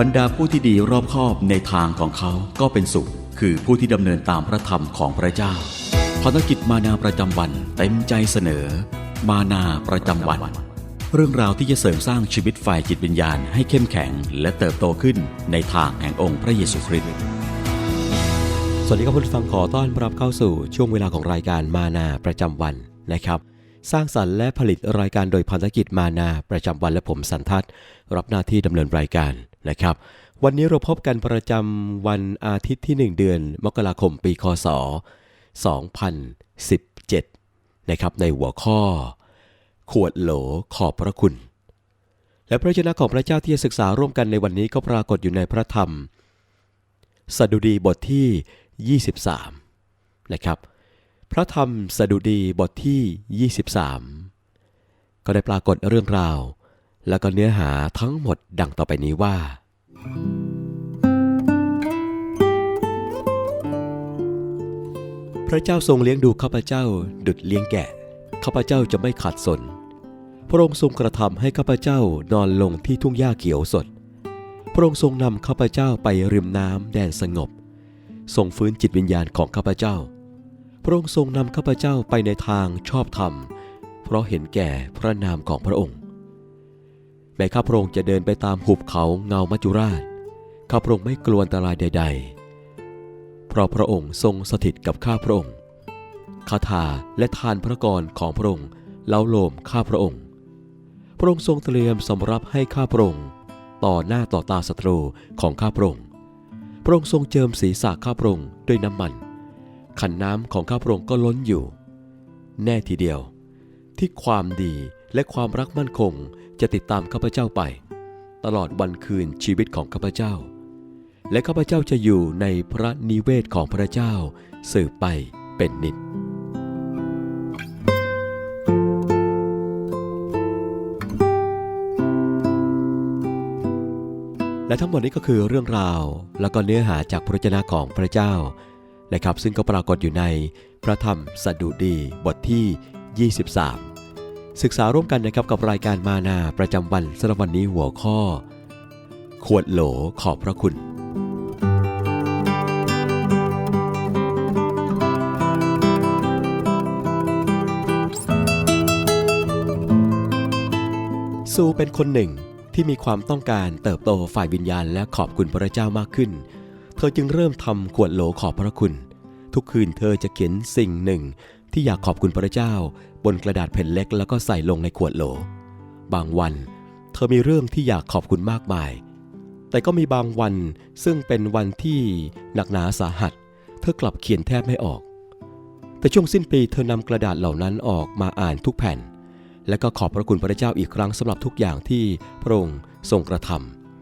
บรรดาผู้ที่ดีรอบคอบในทางของเขาก็เป็นสุข คือผู้ที่ดำเนินตามพระธรรมของพระเจ้าภารกิจมานาประจำวันเต็มใจเสนอ มานาประจำวัน เรื่องราวที่จะเสริมสร้างชีวิตฝ่ายจิตวิญญาณให้เข้มแข็ง และเติบโตขึ้นในทางแห่งองค์พระเยซูคริสต์สวัสดีครับคุณผู้ฟังขอต้อนรับเข้าสู่ช่วงเวลาของรายการมานาประจำวันนะครับสร้างสรรค์และผลิตรายการโดยพันธกิจมานาประจำวันและผมสันทัศน์รับหน้าที่ดำเนินรายการ นะครับ วันนี้เราพบกันประจำวันอาทิตย์ที่ 1 เดือน มกราคมปีคศ 2017 นะครับ ในหัวข้อ ขวดโหลขอบพระคุณ และพระเจ้าของพระเจ้าที่จะศึกษาร่วมกันในวันนี้ก็ปรากฏอยู่ในพระธรรม สดุดีบทที่ 23 นะครับ พระธรรมสดุดีบทที่ 23 ก็ได้ปรากฏเรื่องราวและก็เนื้อหาทั้งหมดดังต่อไปนี้ว่า พระเจ้าทรงเลี้ยงดูข้าพเจ้า ดุดเลี้ยงแกะ ข้าพเจ้าจะไม่ขาดสน พระองค์ทรงกระทำให้ข้าพเจ้านอนลงที่ทุ่งหญ้าเขียวสด พระองค์ทรงนำข้าพเจ้าไปริมน้ำแดนสงบ ทรงฟื้นจิตวิญญาณของข้าพเจ้า พระองค์ทรงนำข้าพเจ้าไปในทางชอบธรรม เพราะเห็นแก่พระนามของพระองค์ แม้ข้าพระองค์จะเดินไปตามหุบเขาเงามัจจุราช ข้าพระองค์ไม่กลัวอันตรายใด ๆ เพราะพระองค์ทรงสถิตกับข้าพระองค์คาถาและทานพระกรของพระองค์เล้าโลมข้าพระองค์ พระองค์ทรงเตรียมสำรับให้ข้าพระองค์ต่อหน้าต่อตาศัตรูของข้าพระองค์ พระองค์ทรงเจิมศีรษะข้าพระองค์ด้วยน้ำมัน ขันน้ำของข้าพระองค์ก็ล้นอยู่ แน่ทีเดียว ที่ความดี และความรักมั่นคงจะติดตามข้าพเจ้าไป ตลอดวันคืนชีวิตของข้าพเจ้า และข้าพเจ้าจะอยู่ในพระนิเวศของพระเจ้า สืบไปเป็นนิจและทั้งหมดนี้ก็คือเรื่องราวแล้วก็เนื้อหาจากพระวจนะของพระเจ้านะครับซึ่งก็ปรากฏอยู่ในพระธรรมสดุดีบทที่ 23 ศึกษาร่วมกันนะครับกับรายการมานาประจำวันสำหรับวันนี้หัวข้อ ขวดโหลขอบพระคุณ ซูเป็นคนหนึ่งที่มีความต้องการเติบโตฝ่ายวิญญาณและขอบคุณพระเจ้ามากขึ้น เธอจึงเริ่มทำขวดโหลขอบพระคุณ ทุกคืนเธอจะเขียนสิ่งหนึ่ง ที่อยากขอบคุณพระเจ้า บนกระดาษแผ่นเล็กแล้วก็ใส่ลงในขวดโหล บางวัน เธอมีเรื่องที่อยากขอบคุณมากมาย แต่ก็มีบางวันซึ่งเป็นวันที่หนักหนาสาหัส เธอกลับเขียนแทบไม่ออก แต่ช่วงสิ้นปีเธอนำกระดาษเหล่านั้นออกมาอ่านทุกแผ่น และก็ขอบพระคุณพระเจ้าอีกครั้งสำหรับทุกอย่างที่พระองค์ทรงกระท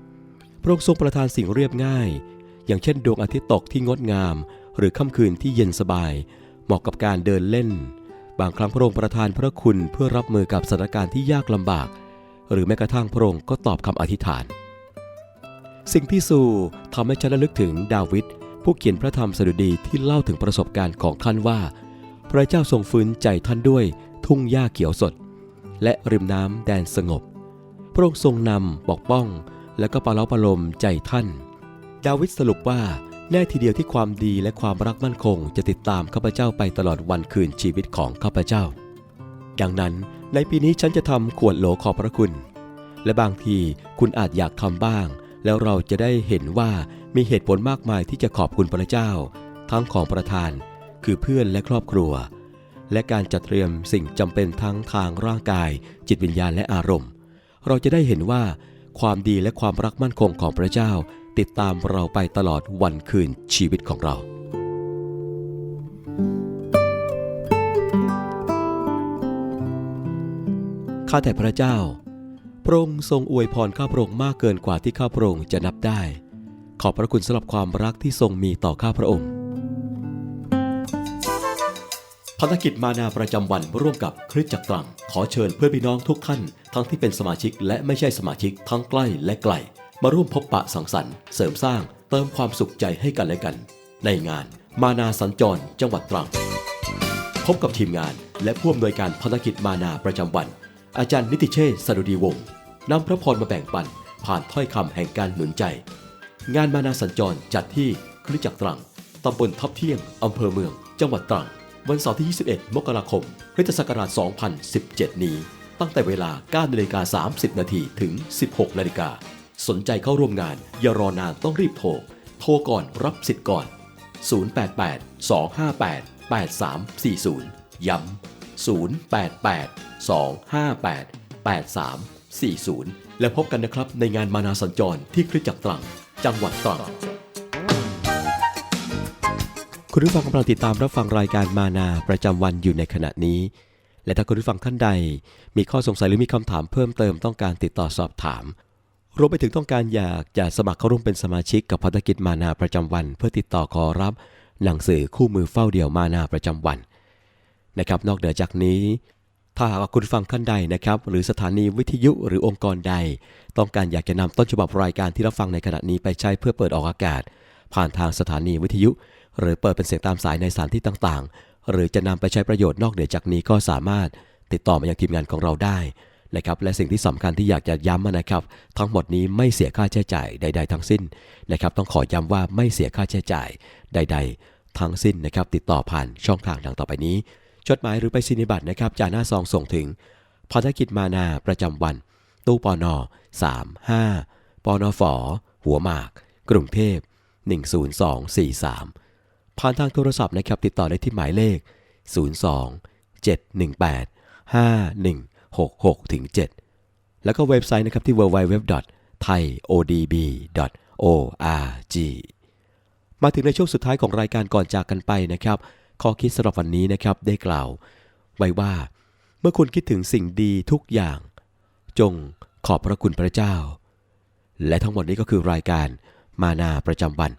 ำพระองค์ทรงประทานสิ่งเรียบง่าย อย่างเช่นดวงอาทิตย์ตกที่งดงาม หรือค่ำคืนที่เย็นสบาย มาะกับการเดินเล่น บางครั้งพระองค์ประทานพระคุณเพื่อรับมือกับสถานการณ์ที่ยากลำบาก หรือแม้กระทั่งพระองค์ก็ตอบคำอธิษฐาน สิ่งที่สู่ทำให้ฉันระลึกถึงดาวิดผู้เขียนพระธรรมสดุดีที่เล่าถึงประสบการณ์ของท่านว่า พระเจ้าทรงฟื้นใจท่านด้วยทุ่งหญ้าเขียวสด และริมน้ำแดนสงบ พระองค์ทรงนำปกป้อง และก็ปล้อประโลมใจท่าน ดาวิดสรุปว่า แน่ทีเดียวที่ความดีและความรักมั่นคงจะติดตามข้าพเจ้าไปตลอดวันคืนชีวิตของข้าพเจ้า ดังนั้นในปีนี้ฉันจะทำขวดโหลขอบพระคุณ และบางทีคุณอาจอยากทำบ้าง แล้วเราจะได้เห็นว่ามีเหตุผลมากมายที่จะขอบคุณพระเจ้า ทั้งของประธาน คือเพื่อนและครอบครัว และการจัดเตรียมสิ่งจำเป็นทั้งทางร่างกาย จิตวิญญาณและอารมณ์ เราจะได้เห็นว่าความดีและความรักมั่นคงของพระเจ้า ติดตามเราไปตลอดวันคืนชีวิตของเราข้าแต่พระเจ้า พระองค์ทรงอวยพรข้าพระองค์มากเกินกว่าที่ข้าพระองค์จะนับได้ ขอบพระคุณสำหรับความรักที่ทรงมีต่อข้าพระองค์ภารกิจมานาประจำวันร่วมกับคริสจักรตรังขอเชิญเพื่อนพี่น้องทุกท่าน ทั้งที่เป็นสมาชิกและไม่ใช่สมาชิกทั้งใกล้และไกล มาร่วมพบปะสังสรรค์เสริมสร้างเติมความสุขใจให้กันและกัน ในงานมานาสัญจรจังหวัดตรัง พบกับทีมงานและผู้อำนวยการภารกิจมานาประจำวัน อาจารย์นิติเชษฐ์สดุดีวงศ์นำพระพรมาแบ่งปัน ผ่านถ้อยคำแห่งการหนุนใจ งานมานาสัญจรจัดที่คริจักรตรังตำบลทับเที่ยงอำเภอเมือง จังหวัดตรัง วันเสาร์ที่ 21 มกราคมพุทธศักราช 2017 นี้ ตั้งแต่เวลา9นาฬิกา30 นาทีถึง 16 นาฬิกา สนใจเข้าร่วมงาน อย่ารอนานต้องรีบโทร โทรก่อนรับสิทธิ์ก่อน 088 258 8340 ย้ำ 088 258 8340 และพบกันนะครับในงานมานาสัญจรที่คริจักรตรัง จังหวัดตรัง คุณผู้ฟังกำลังติดตามรับฟังรายการมานาประจำวันอยู่ในขณะนี้ และถ้าคุณผู้ฟังท่านใด มีข้อสงสัยหรือมีคำถามเพิ่มเติมต้องการติดต่อสอบถาม รวมไปถึงต้องการอยากจะสมัครเข้าร่วมเป็นสมาชิกกับพัฒกิจมานาประจำวัน เพื่อติดต่อขอรับ หนังสือคู่มือเฝ้าเดี่ยวมานาประจำวันนะครับ นอกเหนือจากนี้ ถ้าหากคุณฟังท่านใดนะครับ หรือสถานีวิทยุหรือองค์กรใด ต้องการอยากจะนำต้นฉบับรายการที่รับฟังในขณะนี้ไปใช้เพื่อเปิดออกอากาศ ผ่านทางสถานีวิทยุ หรือเปิดเป็นเสียงตามสายในสถานที่ต่างๆ หรือจะนำไปใช้ประโยชน์นอกเหนือจากนี้ก็สามารถติดต่อมายังทีมงานของเราได้ นะครับและสิ่งที่สำคัญที่อยากจะย้ำนะครับทั้งหมดนี้ไม่เสียค่าใช้จ่ายใด ๆ ทั้งสิ้นนะครับต้องขอย้ำว่าไม่เสียค่าใช้จ่ายใด ๆ ทั้งสิ้นนะครับติดต่อผ่านช่องทางดังต่อไปนี้ จดหมายหรือไปสินิบัตรนะครับจาหน้าซองส่งถึงภารกิจมานาประจำวัน ตู้ปอนอ35ปอนอฝอหัวหมาก กรุงเทพ10243 ผ่านทางโทรศัพท์นะครับติดต่อได้ที่หมายเลข 02 718 66ถึง7แล้วก็เว็บไซต์นะครับที่ www.thaiodb.org มาถึงในช่วงสุดท้ายของรายการก่อนจากกันไปนะครับข้อคิดสำหรับวันนี้นะครับได้กล่าว ไว้ว่า เมื่อคุณคิดถึงสิ่งดีทุกอย่าง จงขอบพระคุณพระเจ้า และทั้งหมดนี้ก็คือรายการมานาประจำวัน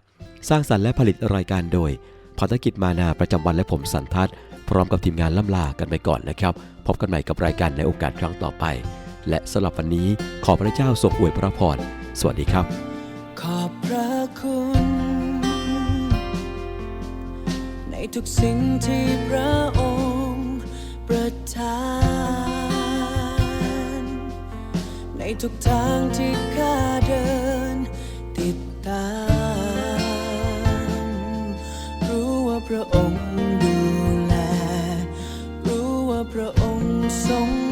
สร้างสรรค์และผลิตรายการโดยพัฒกิจมานาประจำวันและผมสันทัศน์ พร้อมกับทีมงานล่ำลากันไปก่อนนะครับ พบกันใหม่กับรายการในโอกาสครั้งต่อไป และสำหรับวันนี้ขอพระเจ้าทรงอวยพระพร สวัสดีครับ ขอบพระคุณ ในทุกสิ่งที่พระองค์ประทาน ในทุกทางที่ข้าเดินติดตาม รู้ว่าพระองค์ อ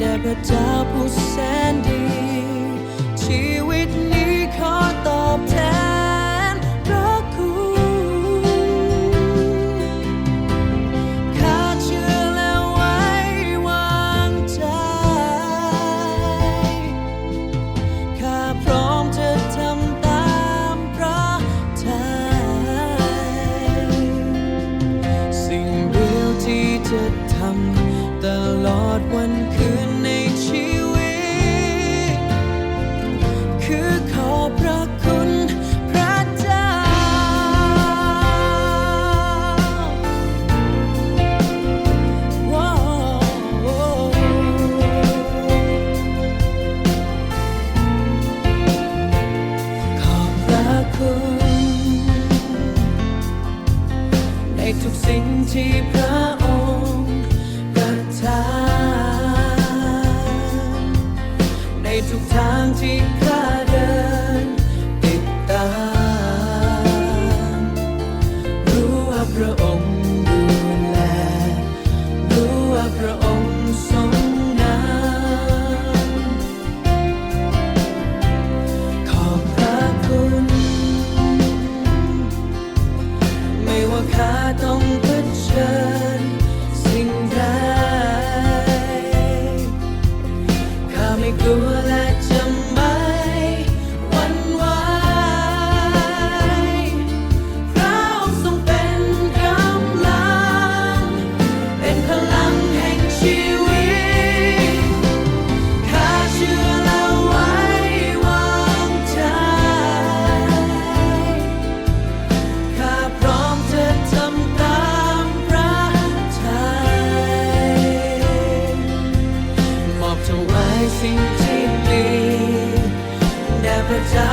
แด่พระเจ้าผู้แสนดี ชีวิต ที่พระองค์ประทานในทุกทางที่ข้าเดินติดตาม รู้ว่าพระองค์ดูแล รู้ว่าพระองค์ทรง สิ่งที่ดีแด่พระเจ้า